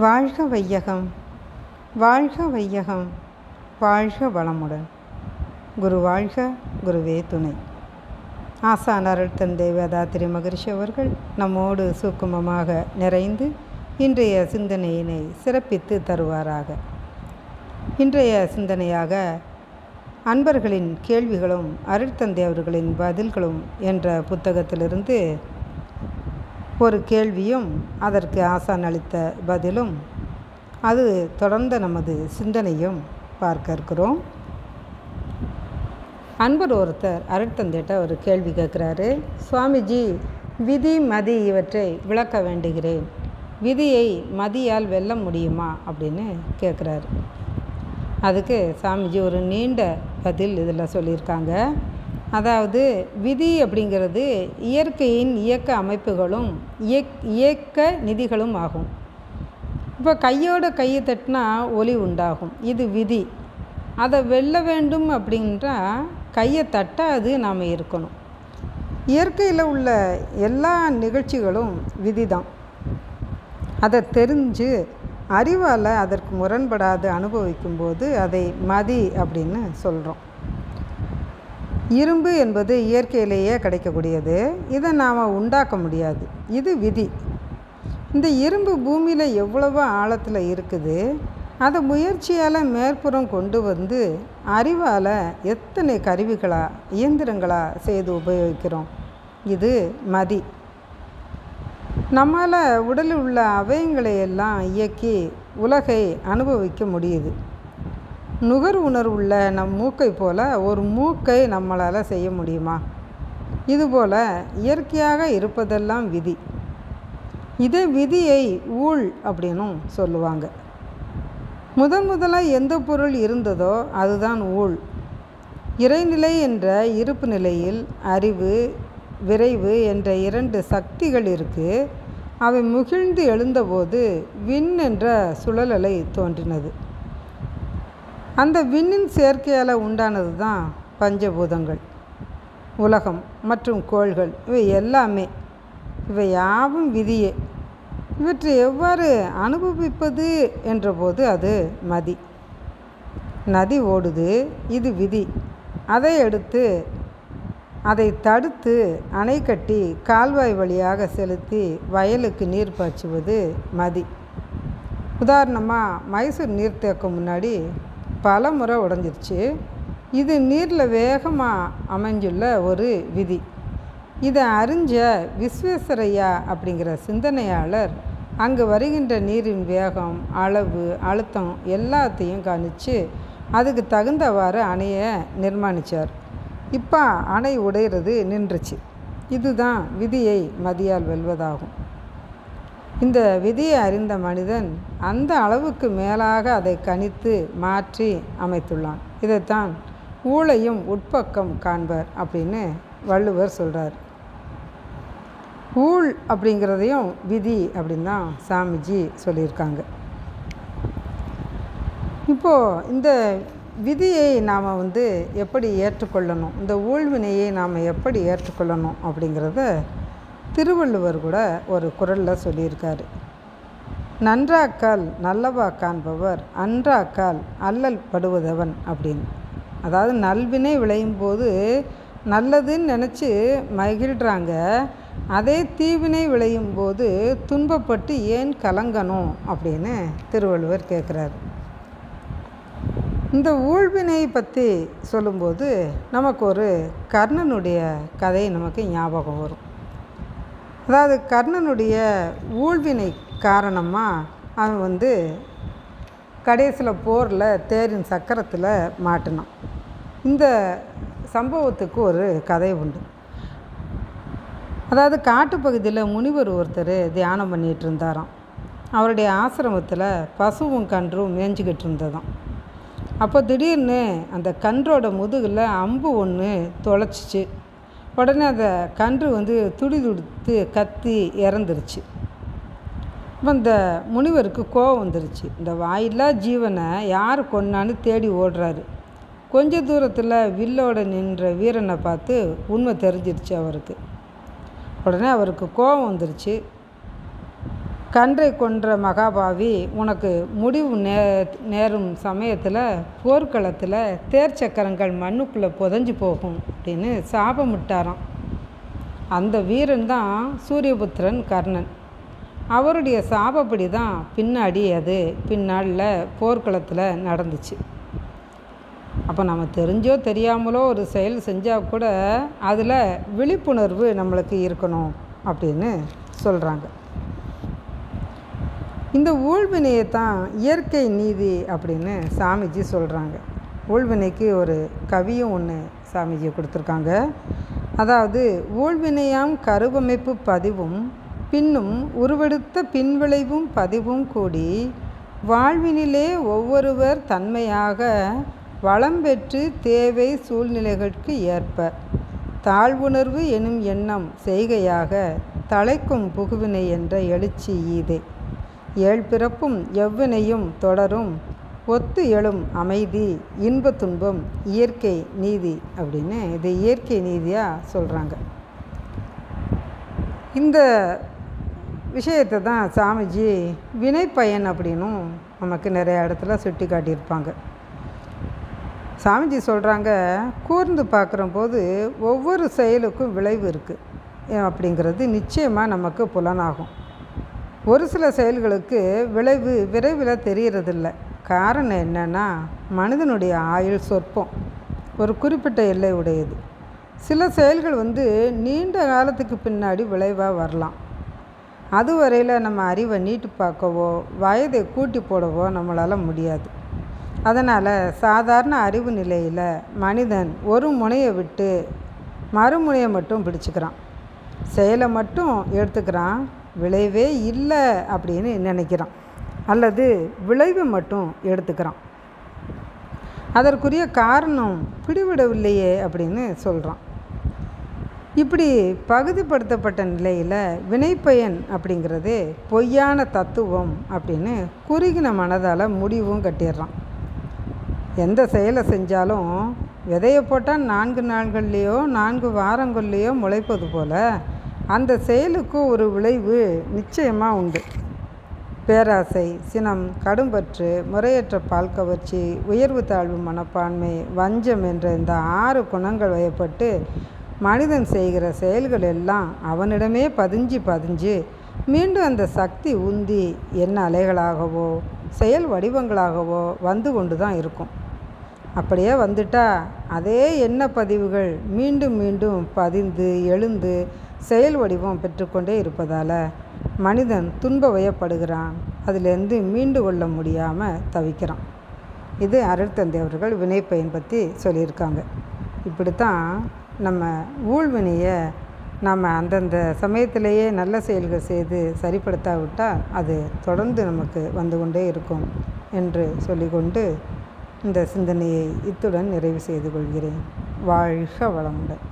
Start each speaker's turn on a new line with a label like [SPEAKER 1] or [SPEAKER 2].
[SPEAKER 1] வாழ்க வையகம் வாழ்க வையகம் வாழ்க வளமுடன். குரு வாழ்க குருவே துணை. ஆசான் அருள் தந்தை வேதாத்திரி மகரிஷி அவர்கள் நம்மோடு சூக்குமமாக நிறைந்து இன்றைய சிந்தனையினை சிறப்பித்து தருவாராக. இன்றைய சிந்தனையாக அன்பர்களின் கேள்விகளும் அருட்தந்தை அவர்களின் பதில்களும் என்ற புத்தகத்திலிருந்து ஒரு கேள்வியும் அதற்கு ஆசான் அளித்த பதிலும் அது தொடர்ந்த நமது சிந்தனையும் பார்க்க இருக்கிறோம். அன்பர் ஒருத்தர் அருட்தந்தேட்ட ஒரு கேள்வி கேட்குறாரு. சுவாமிஜி விதி மதி இவற்றை விளக்க வேண்டுகிறேன். விதியை மதியால் வெல்ல முடியுமா? அப்படின்னு கேட்குறாரு. அதுக்கு சாமிஜி ஒரு நீண்ட பதில் இதில் சொல்லியிருக்காங்க. அதாவது விதி அப்படிங்கிறது இயற்கையின் இயக்க அமைப்புகளும் இயக் இயக்க நிதிகளும் ஆகும். இப்போ கையோட கையை தட்டினா ஒலி உண்டாகும். இது விதி. அதை வெல்ல வேண்டும் அப்படின்றா கையை தட்டாது நாம் இருக்கணும். இயற்கையில் உள்ள எல்லா நிகழ்ச்சிகளும் விதி தான். அதை தெரிஞ்சு அறிவால் அதற்கு முரண்படாது அனுபவிக்கும்போது அதை மதி அப்படின்னு சொல்கிறோம் இரும்பு என்பது இயற்கையிலேயே கிடைக்கக்கூடியது. இதை நாம் உண்டாக்க முடியாது. இது விதி. இந்த இரும்பு பூமியில் எவ்வளவோ ஆழத்தில் இருக்குது. அதை முயற்சியால் மேற்புறம் கொண்டு வந்து அறிவால் எத்தனை கருவிகளாக இயந்திரங்களாக செய்து உபயோகிக்கிறோம்? இது மதி. நம்மால் உடலில் உள்ள அவயங்களை எல்லாம் இயக்கி உலகை அனுபவிக்க முடியுது. நுகர் உணர்வுள்ள நம் மூக்கை போல ஒரு மூக்கை நம்மளால் செய்ய முடியுமா? இதுபோல் இயற்கையாக இருப்பதெல்லாம் விதி. இதே விதியை ஊழ் அப்படின்னும் சொல்லுவாங்க. முதன் முதலாக எந்த பொருள் இருந்ததோ அதுதான் ஊழ். இறைநிலை என்ற இருப்பு நிலையில் அறிவு விரைவு என்ற இரண்டு சக்திகள் இருக்குது அவை முகிழ்ந்து எழுந்தபோது விண் என்ற சுழலலை தோன்றினது. அந்த விண்ணின் சேர்க்கையால் உண்டானது தான் பஞ்சபூதங்கள். உலகம் மற்றும் கோள்கள் இவை எல்லாமே. இவை யாவும் விதியே. இவற்றை எவ்வாறு அனுபவிப்பது என்றபோது அது மதி. நதி ஓடுது இது விதி. அதை எடுத்து அதை தடுத்து அணை கட்டி கால்வாய் வழியாக செலுத்தி வயலுக்கு நீர் பாய்ச்சுவது மதி. உதாரணமாக மைசூர் நீர்த்தேக்கம் முன்னாடி பல முறை உடஞ்சிருச்சு. இது நீரில் வேகமாக அமைஞ்சுள்ள ஒரு விதி. இதை அறிஞ்ச விஸ்வேஸ்வரையா அப்படிங்கிற சிந்தனையாளர் அங்கு வருகின்ற நீரின் வேகம் அளவு அழுத்தம் எல்லாத்தையும் கணிச்சு அதுக்கு தகுந்தவாறு அணையை நிர்மாணித்தார் இப்போ அணை உடையிறது நின்றுச்சு. இதுதான் விதியை மதியால் வெல்வதாகும். இந்த விதியை அறிந்த மனிதன் அந்த அளவுக்கு மேலாக அதை கணித்து மாற்றி அமைத்துள்ளான். இதைத்தான் ஊழையும் உட்பக்கம் காண்பர் அப்படின்னு வள்ளுவர் சொல்கிறார் ஊழ் அப்படிங்கிறதையும் விதி அப்படின்னு தான் சாமிஜி சொல்லியிருக்காங்க. இப்போது இந்த விதியை நாம் வந்து எப்படி ஏற்றுக்கொள்ளணும்? இந்த ஊழ்வினையை நாம் எப்படி ஏற்றுக்கொள்ளணும் அப்படிங்கிறத திருவள்ளுவர் கூட ஒரு குரலில் சொல்லியிருக்காரு. நன்றாக்கால் நல்லவா காண்பவர் அன்றாக்கால் அல்லல் படுவதவன் அப்படின்னு. அதாவது நல்வினை விளையும் போது நல்லதுன்னு நினச்சி மகிழ்கிறாங்க அதே தீவினை விளையும் போது துன்பப்பட்டு ஏன் கலங்கணும் அப்படின்னு திருவள்ளுவர் கேட்குறாரு இந்த ஊழ்வினை பற்றி சொல்லும்போது நமக்கு ஒரு கர்ணனுடைய கதை நமக்கு ஞாபகம் வரும். அதாவது கர்ணனுடைய ஊழ்வினை காரணமாக அவன் வந்து கடைசியில் போரில் தேரின் சக்கரத்தில் மாட்டினான். இந்த சம்பவத்துக்கு ஒரு கதை உண்டு. அதாவது காட்டுப்பகுதியில் முனிவர் ஒருத்தர் தியானம் பண்ணிகிட்டு இருந்தாராம். அவருடைய ஆசிரமத்தில் பசுவும் கன்றும் மேய்ஞ்சிக்கிட்டு இருந்ததாம். அப்போ திடீர்னு அந்த கன்றோட முதுகில் அம்பு ஒன்று தொலைச்சிச்சு. உடனே அந்த கன்று வந்து துடி துடித்து கத்தி இறந்துருச்சு. இப்போ இந்த முனிவருக்கு கோவம் வந்துருச்சு. இந்த வாயில்லா ஜீவனை யார் கொன்னான்னு தேடி ஓடுறாரு. கொஞ்ச தூரத்தில் வில்லோட நின்ற வீரனை பார்த்து உண்மை தெரிஞ்சிருச்சு அவருக்கு. உடனே அவருக்கு கோபம் வந்துருச்சு. கன்றை கொன்ற மகாபாவி உனக்கு முடிவு நே நேரும் சமயத்தில் போர்க்களத்தில் தேர் சக்கரங்கள் மண்ணுக்குள்ளே புதஞ்சு போகும் அப்படின்னு சாபமிட்டாராம். அந்த வீரன் தான் சூரியபுத்திரன் கர்ணன். அவருடைய சாபப்படி தான் பின்னாடி அது பின்னாளில் போர்க்களத்தில் நடந்துச்சு. அப்போ நம்ம தெரிஞ்சோ தெரியாமலோ ஒரு செயல் செஞ்சால் கூட அதில் விழிப்புணர்வு நம்மளுக்கு இருக்கணும் அப்படின்னு சொல்கிறாங்க இந்த ஊழ்வினையை தான் இயற்கை நீதி அப்படின்னு சாமிஜி சொல்கிறாங்க ஊழ்வினைக்கு ஒரு கவியும் ஒன்று சாமிஜி கொடுத்துருக்காங்க. அதாவது ஊழ்வினையாம் கருவமைப்பு பதிவும் பின்னும் உருவெடுத்த பின்விளைவும் பதிவும் கூடி வாழ்வினிலே ஒவ்வொருவர் தன்மையாக வளம் பெற்று தேவை சூழ்நிலைகளுக்கு ஏற்ப தாழ்வுணர்வு எனும் எண்ணம் செய்கையாக தலைக்கும் புகுவினை என்ற எழுச்சி ஈதே. ஏழ் பிறப்பும் எவ்வினையும் தொடரும். ஒத்து எழும் அமைதி இன்ப துன்பம் இயற்கை நீதி அப்படின்னு இது இயற்கை நீதியாக சொல்கிறாங்க இந்த விஷயத்தை தான் சாமிஜி வினை பயன் அப்படின்னும் நமக்கு நிறைய இடத்துல சுட்டி காட்டியிருப்பாங்க. சாமிஜி சொல்கிறாங்க கூர்ந்து பார்க்குற போது ஒவ்வொரு செயலுக்கும் விளைவு இருக்குது அப்படிங்கிறது நிச்சயமாக நமக்கு புலனாகும். ஒரு சில செயல்களுக்கு விளைவு விரைவில் தெரியறதில்ல. காரணம் என்னென்னா மனிதனுடைய ஆயுள் சொற்பம் ஒரு குறிப்பிட்ட எல்லை உடையது சில செயல்கள் வந்து நீண்ட காலத்துக்கு பின்னாடி விளைவாக வரலாம். அதுவரையில் நம்ம அறிவை நீட்டு பார்க்கவோ வயதை கூட்டி போடவோ நம்மளால் முடியாது. அதனால் சாதாரண அறிவு நிலையில் மனிதன் ஒரு முனையை விட்டு மறுமுனையை மட்டும் பிடிச்சிக்கிறான். செயலை மட்டும் எடுத்துக்கிறான். விளைவே இல்லை அப்படின்னு நினைக்கிறான். அல்லது விளைவு மட்டும் எடுத்துக்கிறான். அதற்குரிய காரணம் பிடிவிடவில்லையே அப்படின்னு சொல்கிறான் இப்படி பகுதிப்படுத்தப்பட்ட நிலையில் வினைப்பயன் அப்படிங்கிறது பொய்யான தத்துவம் அப்படின்னு குறுகின மனதால் முடிவும் கட்டிடுறான். எந்த செயலை செஞ்சாலும் விதையை போட்டால் நான்கு நாள்கள்லேயோ நான்கு வாரங்கள்லேயோ முளைப்பது போல் அந்த செயலுக்கு ஒரு விளைவு நிச்சயமாக உண்டு. பேராசை சினம் கடும்பற்று முறையற்ற பால் கவர்ச்சி உயர்வு தாழ்வு மனப்பான்மை வஞ்சம் என்ற இந்த ஆறு குணங்கள் வயப்பட்டு மனிதன் செய்கிற செயல்கள் எல்லாம் அவனிடமே பதிஞ்சு பதிஞ்சு மீண்டும் அந்த சக்தி உந்தி என்ன அலைகளாகவோ செயல் வடிவங்களாகவோ வந்து கொண்டு தான் இருக்கும். அப்படியே வந்துட்டா. அதே எண்ண பதிவுகள் மீண்டும் மீண்டும் பதிந்து எழுந்து செயல் வடிவம் பெற்றுக்கொண்டே இருப்பதால் மனிதன் துன்ப வயப்படுகிறான் அதிலேருந்து மீண்டு கொள்ள முடியாமல் தவிக்கிறான். இது அருள்தந்தை அவர்கள் வினைப்பயன் பற்றி சொல்லியிருக்காங்க. இப்படித்தான் நம்ம ஊழ்வினையை நம்ம அந்தந்த சமயத்திலேயே நல்ல செயல்கள் செய்து சரிப்படுத்தாவிட்டால் அது தொடர்ந்து நமக்கு வந்து கொண்டே இருக்கும் என்று சொல்லிக்கொண்டு இந்த சிந்தனையை இத்துடன் நிறைவு செய்து கொள்கிறேன். வாழ்க வளமுடன்.